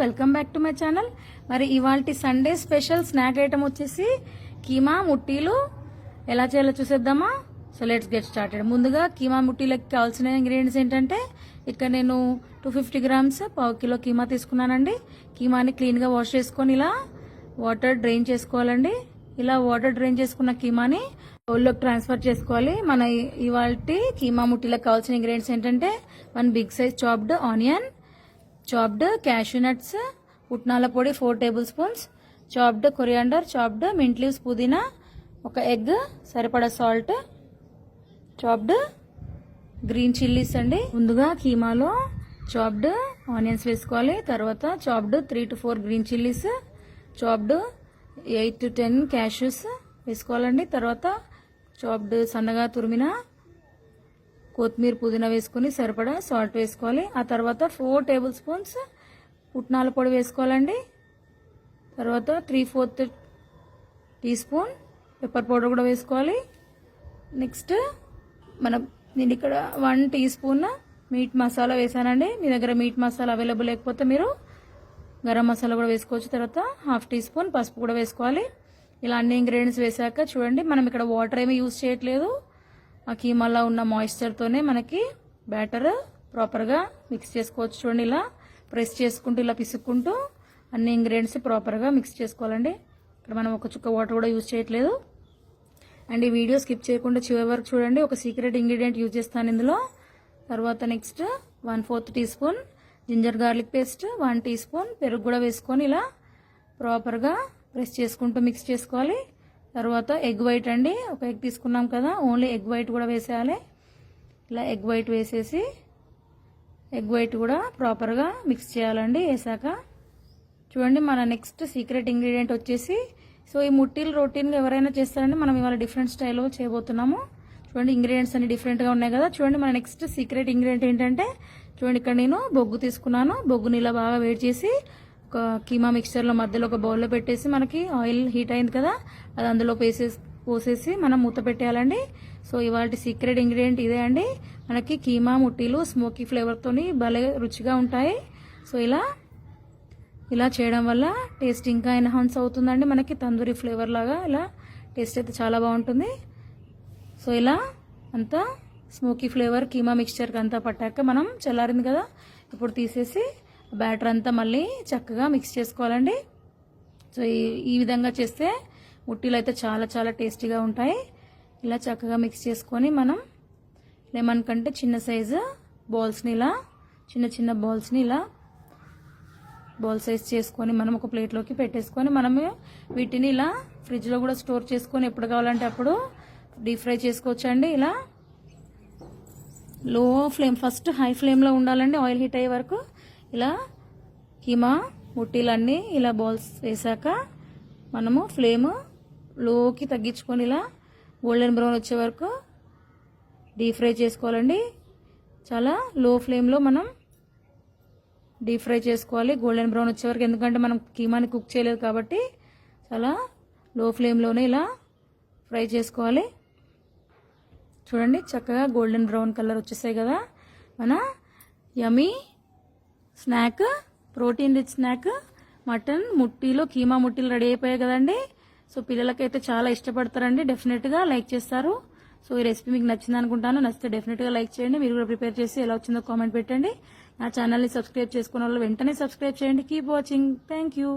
Welcome back to my channel. మరి ఇవాళ Sunday special snack item వచ్చేసి కీమా ముట్టీలు. ఎలా చేయాలో చూసేద్దామా? సో లెట్స్ గెట్ స్టార్టెడ్ ముందుగా కీమా ముట్టీలకి కావాల్సిన ఇంగ్రీడియంట్స్ ఏంటంటే ఇక్కడ నేను టూ ఫిఫ్టీ గ్రామ్స్ పావు కిలో కీమా తీసుకున్నానండి. కీమాని క్లీన్గా వాష్ చేసుకొని ఇలా వాటర్ డ్రైన్ చేసుకోవాలండి. ఇలా వాటర్ డ్రైన్ చేసుకున్న కీమాని బౌల్లోకి ట్రాన్స్ఫర్ చేసుకోవాలి. మన ఇవాళ కీమా ముట్టీలకు కావాల్సిన ఇంగ్రీడియంట్స్ ఏంటంటే one big size chopped onion chopped cashew nuts పుట్నాల పొడి four tablespoons chopped coriander chopped mint leaves పుదీనా ఒక ఎగ్ సరిపడా సాల్ట్ చాప్డ్ గ్రీన్ చిల్లీస్ అండి. ముందుగా కీమాలో చాప్డ్ ఆనియన్స్ వేసుకోవాలి. తర్వాత chopped three to four green chillies chopped eight to ten cashews వేసుకోవాలండి. తర్వాత చాప్డ్ సన్నగా తురిమిన కొత్తిమీర పుదీనా వేసుకుని సరిపడా సాల్ట్ వేసుకోవాలి. ఆ తర్వాత ఫోర్ టేబుల్ స్పూన్స్ పుట్నాల పొడి వేసుకోవాలండి. తర్వాత three fourth teaspoon pepper powder కూడా వేసుకోవాలి. నెక్స్ట్ మన నేను ఇక్కడ one teaspoon meat masala వేసానండి. మీ దగ్గర మీట్ మసాలా అవైలబుల్ లేకపోతే మీరు గరం మసాలా కూడా వేసుకోవచ్చు. తర్వాత హాఫ్ టీ స్పూన్ పసుపు కూడా వేసుకోవాలి. ఇలా అన్ని ఇంగ్రీడియంట్స్ వేసాక చూడండి మనం ఇక్కడ వాటర్ ఏమీ యూజ్ చేయట్లేదు. ఆ కీమాలో ఉన్న మాయిశ్చర్తోనే మనకి బ్యాటర్ ప్రాపర్గా మిక్స్ చేసుకోవచ్చు చూడండి ఇలా. ప్రెస్ చేసుకుంటూ ఇలా పిసుక్కుంటూ అన్ని ఇంగ్రీడియంట్స్ ప్రాపర్గా మిక్స్ చేసుకోవాలండి. ఇక్కడ మనం ఒక చుక్క వాటర్ కూడా యూజ్ చేయట్లేదు. అండ్ ఈ వీడియో స్కిప్ చేయకుండా చివరి వరకు చూడండి. ఒక సీక్రెట్ ఇంగ్రీడియంట్ యూజ్ చేస్తాను ఇందులో. తర్వాత next one fourth teaspoon ginger garlic paste one teaspoon పెరుగు కూడా వేసుకొని ఇలా ప్రాపర్గా ప్రెస్ చేసుకుంటూ మిక్స్ చేసుకోవాలి. తర్వాత ఎగ్ వైట్ అండి. ఒక ఎగ్ తీసుకున్నాం కదా. ఓన్లీ ఎగ్ వైట్ కూడా వేసేయాలి. ఇలా ఎగ్ వైట్ వేసేసి ఎగ్ వైట్ కూడా ప్రాపర్గా మిక్స్ చేయాలండి వేసాక. చూడండి మన నెక్స్ట్ సీక్రెట్ ఇంగ్రీడియంట్ వచ్చేసి సో ఈ ముట్టీలు రొటీన్గా ఎవరైనా చేస్తారంటే మనం ఇవాళ డిఫరెంట్ స్టైల్లో చేయబోతున్నాము. చూడండి ఇంగ్రీడియంట్స్ అన్ని డిఫరెంట్గా ఉన్నాయి కదా. చూడండి మన నెక్స్ట్ సీక్రెట్ ఇంగ్రీడియంట్ ఏంటంటే చూడండి ఇక్కడ నేను బొగ్గు తీసుకున్నాను. బొగ్గుని ఇలా బాగా వేడి చేసి కీమా మిక్చర్లో మధ్యలో ఒక బౌల్లో పెట్టేసి మనకి ఆయిల్ హీట్ అయింది కదా అది అందులో వేసేసి పోసేసి మనం మూత పెట్టేయాలండి. సో ఇవాళ సీక్రెట్ ఇంగ్రీడియంట్ ఇదే అండి. మనకి కీమా ముట్టీలు స్మోకీ ఫ్లేవర్తోని భలే రుచిగా ఉంటాయి. సో ఇలా ఇలా చేయడం వల్ల టేస్ట్ ఇంకా ఎన్హాన్స్ అవుతుందండి. మనకి తందూరి ఫ్లేవర్ లాగా ఇలా టేస్ట్ అయితే చాలా బాగుంటుంది. సో ఇలా అంతా స్మోకీ ఫ్లేవర్ కీమా మిక్స్చర్కి అంతా పట్టాక మనం చల్లారింది కదా ఇప్పుడు తీసేసి బ్యాటర్ అంతా మళ్ళీ చక్కగా మిక్స్ చేసుకోవాలండి. సో ఈ ఈ విధంగా చేస్తే ఉట్టిలు అయితే చాలా చాలా టేస్టీగా ఉంటాయి. ఇలా చక్కగా మిక్స్ చేసుకొని మనం లెమన్ కంటే చిన్న సైజు బాల్స్ని ఇలా చిన్న చిన్న బాల్స్ని ఇలా బాల్ సైజ్ చేసుకొని మనం ఒక ప్లేట్లోకి పెట్టేసుకొని మనము వీటిని ఇలా ఫ్రిడ్జ్లో కూడా స్టోర్ చేసుకొని ఎప్పుడు కావాలంటే అప్పుడు డీప్ ఫ్రై చేసుకోవచ్చండి. ఇలా లో ఫ్లేమ్ ఫస్ట్ హై ఫ్లేమ్లో ఉండాలండి. ఆయిల్ హీట్ అయ్యే వరకు ఇలా కిమా ముట్టీలన్నీ ఇలా బాల్స్ వేసాక మనము ఫ్లేమ్లోకి తగ్గించుకొని ఇలా గోల్డెన్ బ్రౌన్ వచ్చే వరకు డీప్ ఫ్రై చేసుకోవాలండి. చాలా లో ఫ్లేమ్లో మనం డీప్ ఫ్రై చేసుకోవాలి. గోల్డెన్ బ్రౌన్ వచ్చే వరకు ఎందుకంటే మనం కీమాని కుక్ చేయలేదు కాబట్టి చాలా లో ఫ్లేమ్లోనే ఇలా ఫ్రై చేసుకోవాలి. చూడండి చక్కగా గోల్డెన్ బ్రౌన్ కలర్ వచ్చేసాయి కదా. మన yummy snack protein rich snack mutton ముట్టిలో keema ముట్టీలు రెడీ అయిపోయాయి కదండి. సో పిల్లలకైతే చాలా ఇష్టపడతారండి. డెఫినెట్గా లైక్ చేస్తారు. సో ఈ రెసిపీ మీకు నచ్చింది అనుకుంటాను. నచ్చితే డెఫినెట్గా లైక్ చేయండి. మీరు కూడా ప్రిపేర్ చేసి ఎలా వచ్చిందో కామెంట్ పెట్టండి. నా ఛానల్ని సబ్స్క్రైబ్ చేసుకున్న వాళ్ళు వెంటనే సబ్స్క్రైబ్ చేయండి. Keep watching thank you